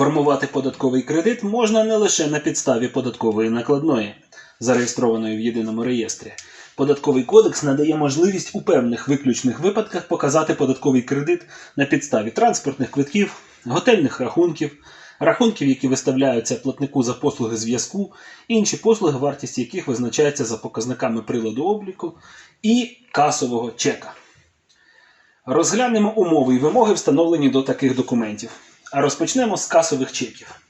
Формувати податковий кредит можна не лише на підставі податкової накладної, зареєстрованої в єдиному реєстрі. Податковий кодекс надає можливість у певних виключних випадках показати податковий кредит на підставі транспортних квитків, готельних рахунків, рахунків, які виставляються платнику за послуги зв'язку, інші послуги, вартість яких визначається за показниками приладу обліку і касового чека. Розглянемо умови і вимоги, встановлені до таких документів. Розпочнемо з касових чеків.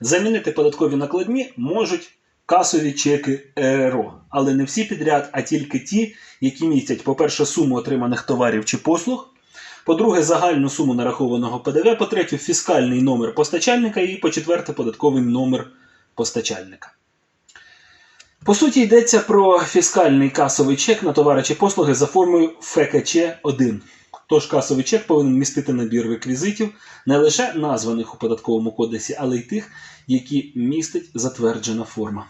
Замінити податкові накладні можуть касові чеки РРО, але не всі підряд, а тільки ті, які містять, по-перше, суму отриманих товарів чи послуг, по-друге, загальну суму нарахованого ПДВ, по-третє, фіскальний номер постачальника і по-четверте, податковий номер постачальника. По суті, йдеться про фіскальний касовий чек на товари чи послуги за формою ФКЧ 1. Тож касовий чек повинен містити набір реквізитів не лише названих у податковому кодексі, але й тих, які містить затверджена форма.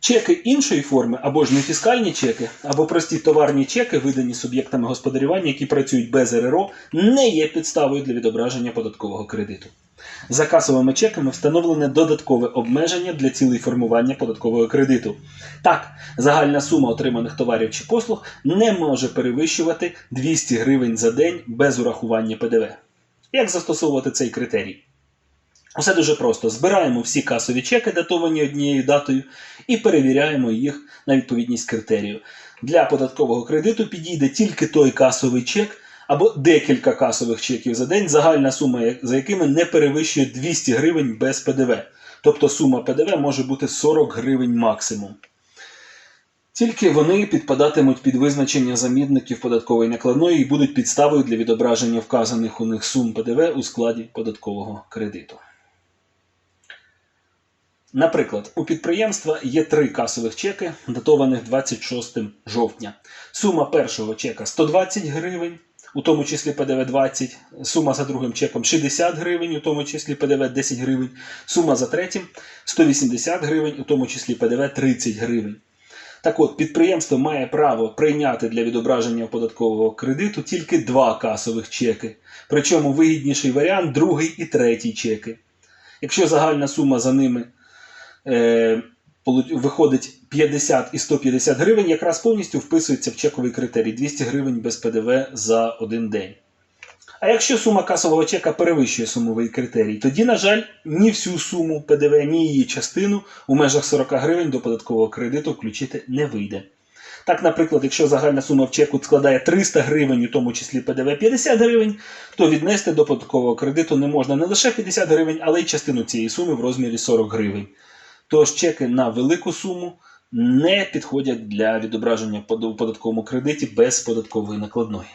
Чеки іншої форми, або ж не фіскальні чеки, або прості товарні чеки, видані суб'єктами господарювання, які працюють без РРО, не є підставою для відображення податкового кредиту. За касовими чеками встановлене додаткове обмеження для цілей формування податкового кредиту. Так, загальна сума отриманих товарів чи послуг не може перевищувати 200 гривень за день без урахування ПДВ. Як застосовувати цей критерій? Усе дуже просто. Збираємо всі касові чеки, датовані однією датою, і перевіряємо їх на відповідність критерію. Для податкового кредиту підійде тільки той касовий чек або декілька касових чеків за день, загальна сума за якими не перевищує 200 гривень без ПДВ. Тобто сума ПДВ може бути 40 гривень максимум. Тільки вони підпадатимуть під визначення замідників податкової накладної і будуть підставою для відображення вказаних у них сум ПДВ у складі податкового кредиту. Наприклад, у підприємства є три касових чеки, датованих 26 жовтня. Сума першого чека 120 гривень, у тому числі ПДВ 20, сума за другим чеком 60 гривень, у тому числі ПДВ 10 гривень, сума за третім 180 гривень, у тому числі ПДВ 30 гривень. Так от, підприємство має право прийняти для відображення податкового кредиту тільки два касових чеки. Причому вигідніший варіант другий і третій чеки. Якщо загальна сума за ними е, виходить 50 і 150 гривень, якраз повністю вписується в чековий критерій 200 гривень без ПДВ за один день. А якщо сума касового чека перевищує сумовий критерій, тоді, на жаль, ні всю суму ПДВ, ні її частину у межах 40 гривень до податкового кредиту включити не вийде. Так, наприклад, якщо загальна сума в чеку складає 300 гривень, у тому числі ПДВ 50 гривень, то віднести до податкового кредиту не можна не лише 50 гривень, але й частину цієї суми в розмірі 40 гривень. Тож чеки на велику суму не підходять для відображення в податковому кредиті без податкової накладної.